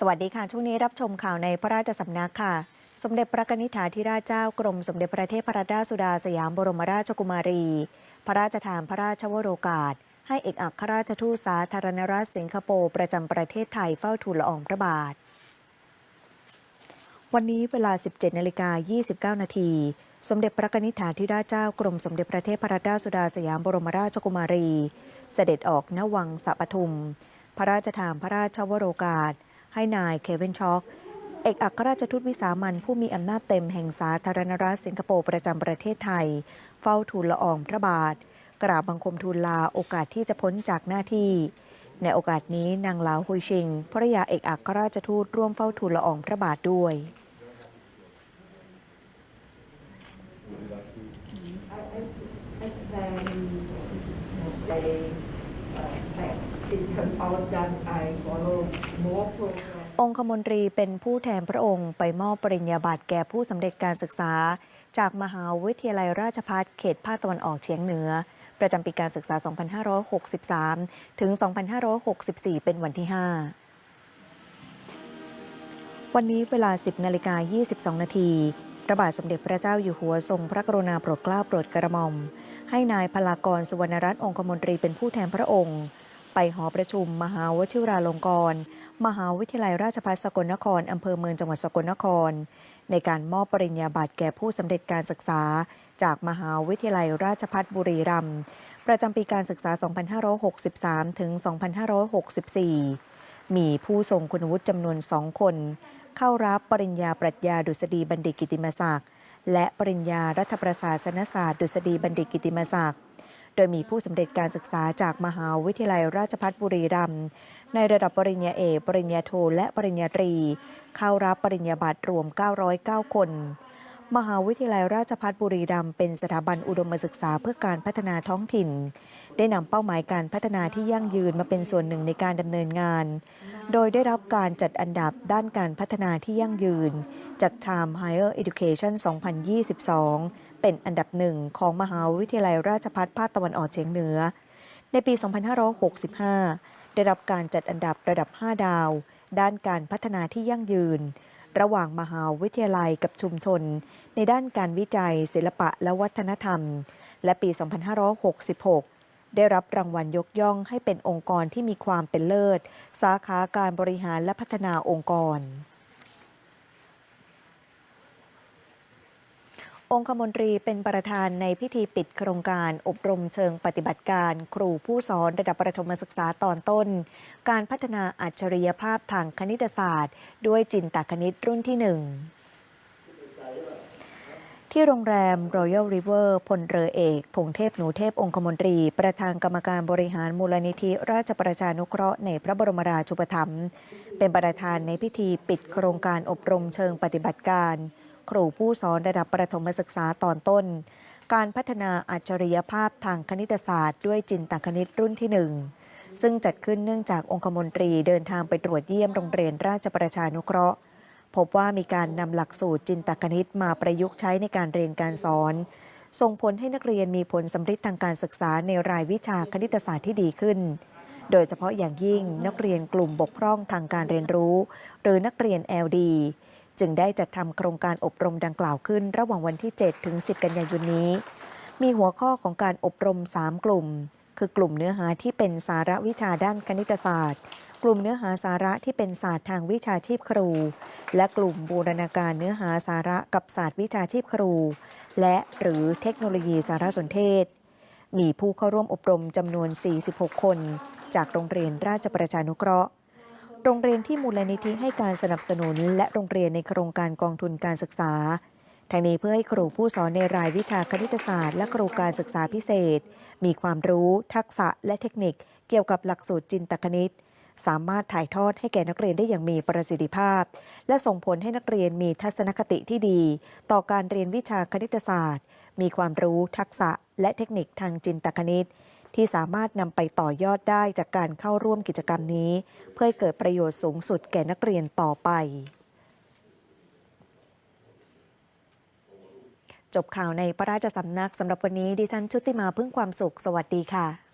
สวัสดีค่ะ ช่วงนี้รับชมข่าวในพระราชสำนักค่ะ สมเด็จพระนิษฐาธิราชเจ้ากรมสมเด็จพระเทพรัตนราชสุดาสยามบรมราชกุมารี พระราชทานพระราชวโรกาส ให้เอกอัครราชทูตสาธารณรัฐสิงคโปร์ประจำประเทศไทยเฝ้าทูลละอองพระบาท วันนี้เวลา 17นาฬิกา29 นาที สมเด็จพระนิษฐาธิราชเจ้ากรมสมเด็จพระเทพรัตนราชสุดาสยามบรมราชกุมารี เสด็จออกณวังสะปทุม พระราชทานพระราชวโรกาส ให้นายเควินช็อกเอกอัครราชทูตวิสามันผู้มีอำนาจเต็มแห่งสาธารณรัฐสิงคโปร์ประจำประเทศไทย เฝ้าทูลละอองพระบาท กราบบังคมทูลลาโอกาสที่จะพ้นจากหน้าที่ ในโอกาสนี้นางลาวฮุยชิงภรยาเอกอัครราชทูตร่วมเฝ้าทูลละอองพระบาทด้วย they uh, have because all done I follow more program องคมนตรีเป็นผู้แทนพระองค์ไปมอบปริญญาบัตรแก่ผู้สำเร็จการศึกษา จากมหาวิทยาลัยราชภัฏเขตภาคตะวันออกเฉียงเหนือ ประจำปีการศึกษา 2563 ถึง 2564 เป็นวันที่ 5 วันนี้เวลา 10นาฬิกา22 นาทีพระบาทสมเด็จพระเจ้าอยู่หัวทรงพระกรุณาโปรดเกล้าโปรดกระหม่อม ให้นายพลากรสุวรรณรัตน์องคมนตรีเป็นผู้แทนพระองค์ ไปหอประชุม มหาวชิราลงกรณ์มหาวิทยาลัยราชภัฏสกลนคร อำเภอเมืองจังหวัดสกลนคร ในการมอบปริญญาบัตรแก่ผู้สำเร็จการศึกษา จากมหาวิทยาลัยราชภัฏบุรีรัมย์ประจำปีการศึกษา 2563 ถึง 2564 มีผู้ทรงคุณวุฒิจำนวนสองคน เข้ารับปริญญาปรัชญาดุษฎีบัณฑิตกิติมศักดิ์และปริญญารัฐประศาสนศาสตร์ดุษฎีบัณฑิตกิติมศักดิ์ โดยมีผู้สำเร็จการศึกษาจากมหาวิทยาลัยราชภัฏบุรีรัมย์ในระดับปริญญาเอก ปริญญาโท และปริญญาตรี เข้ารับปริญญาบัตรรวม 909 คน มหาวิทยาลัยราชภัฏบุรีรัมย์เป็นสถาบันอุดมศึกษาเพื่อการพัฒนาท้องถิ่น ได้นำเป้าหมายการพัฒนาที่ยั่งยืนมาเป็นส่วนหนึ่งในการดำเนินงาน โดยได้รับการจัดอันดับด้านการพัฒนาที่ยั่งยืน จาก Time Higher Education 2022 เป็นอันดับหนึ่งของมหาวิทยาลัยราชภัฏภาคตะวันออกเฉียงเหนือ ในปี 2565 ได้รับการจัดอันดับระดับ 5 ดาว ด้านการพัฒนาที่ยั่งยืน ระหว่างมหาวิทยาลัยกับชุมชน ในด้านการวิจัย ศิลปะและวัฒนธรรม และปี 2566ได้รับรางวัลยกย่องให้เป็นองค์กรที่มีความเป็นเลิศ สาขาการบริหารและพัฒนาองค์กร องคมนตรีเป็นประธานในพิธีปิดโครงการอบรมเชิงปฏิบัติการ ครูผู้สอนระดับประถมศึกษาตอนต้น การพัฒนาอัจฉริยภาพทางคณิตศาสตร์ ด้วยจินตคณิตรุ่นที่หนึ่งที่โรงแรม Royal River พลเรือเอก พงเทพหนูเทพองคมนตรี ประธานกรรมการบริหารมูลนิธิราชประชานุเคราะห์ในพระบรมราชูปถัมภ์เป็นประธานในพิธีปิดโครงการอบรมเชิงปฏิบัติการ ครูผู้สอนระดับประถมศึกษาตอนต้น การพัฒนาอัจฉริยภาพทางคณิตศาสตร์ ด้วยจินตคณิตรุ่นที่หนึ่งซึ่งจัดขึ้นเนื่องจากองคมนตรีเดินทางไปตรวจเยี่ยมโรงเรียนราชประชานุเคราะห์ พบว่ามีการนำหลักสูตรจินตคณิตมาประยุกต์ใช้ในการเรียนการสอน ส่งผลให้นักเรียนมีผลสำเร็จทางการศึกษาในรายวิชาคณิตศาสตร์ที่ดีขึ้น โดยเฉพาะอย่างยิ่งนักเรียนกลุ่มบกพร่องทางการเรียนรู้ หรือนักเรียน LD จึงได้จัดทำโครงการอบรมดังกล่าวขึ้นระหว่างวันที่ 7 ถึง 10 กันยายนนี้ มีหัวข้อของการอบรม 3 กลุ่ม คือกลุ่มเนื้อหาที่เป็นสาระวิชาด้านคณิตศาสตร์ กลุ่มเนื้อหาสาระที่เป็นศาสตร์ทางวิชาชีพครู และกลุ่มบูรณาการเนื้อหาสาระกับศาสตร์วิชาชีพครู และหรือเทคโนโลยีสารสนเทศ มีผู้เข้าร่วมอบรมจำนวน 46 คน จากโรงเรียนราชประชานุเคราะห์ โรงเรียนที่มูลนิธิให้การสนับสนุน และโรงเรียนในโครงการกองทุนการศึกษาทั้งนี้เพื่อให้ครูผู้สอนในรายวิชาคณิตศาสตร์และครูการศึกษาพิเศษ มีความรู้ทักษะและเทคนิค เกี่ยวกับหลักสูตรจินตคณิต สามารถถ่ายทอดให้แก่นักเรียนได้อย่างมีประสิทธิภาพ และส่งผลให้นักเรียนมีทัศนคติที่ดี ต่อการเรียนวิชาคณิตศาสตร์ มีความรู้ทักษะและเทคนิคทางจินตคณิต ที่สามารถนำไปต่อยอดได้จากการเข้าร่วมกิจกรรมนี้ เพื่อเกิดประโยชน์สูงสุดแก่นักเรียนต่อไป จบข่าวในพระราชสำนักสำหรับวันนี้ดิฉันชุติมาพึ่งความสุข สวัสดีค่ะ